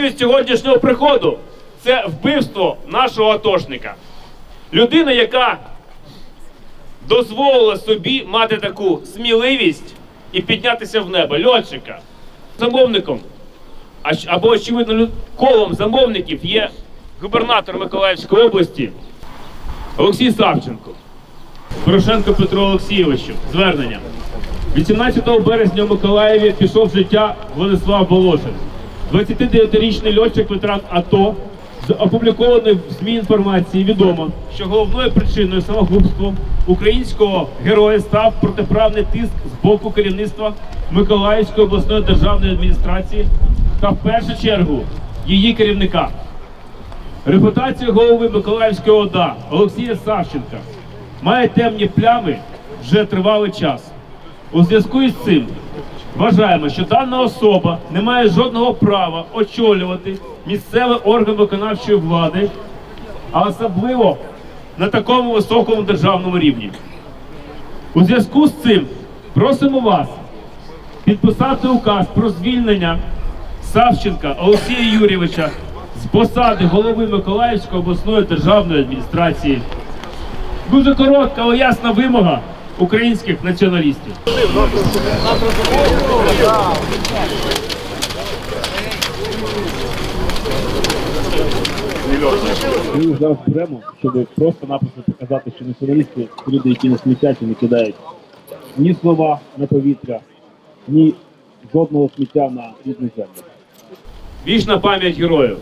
Можливість сьогоднішнього приходу це вбивство нашого атошника. Людина, яка дозволила собі мати таку сміливість і піднятися в небо. Льотчика. Замовником або очевидно колом замовників є губернатор Миколаївської області Олексій Савченко. Порошенко Петро Олексійовичу. Звернення. 18 березня в Миколаєві пішов життя Владислав Волошин. 29-річний льотчик ветеран АТО. З опублікованої в ЗМІ інформації відомо, що головною причиною самогубства українського героя став протиправний тиск з боку керівництва Миколаївської обласної державної адміністрації та в першу чергу її керівника. Репутація голови Миколаївської ОДА Олексія Савченка має темні плями вже тривалий час. У зв'язку із цим вважаємо, що дана особа не має жодного права очолювати місцевий орган виконавчої влади, а особливо на такому високому державному рівні. У зв'язку з цим просимо вас підписати указ про звільнення Савченка Олексія Юрійовича з посади голови Миколаївської обласної державної адміністрації. Дуже коротка, але ясна вимога українських націоналістів. Ми зараз беремо, щоб просто-напросто показати, що націоналісти люди, які не смітять і не кидають ні слова на повітря, ні жодного сміття на рідну землю. Вічна пам'ять героїв.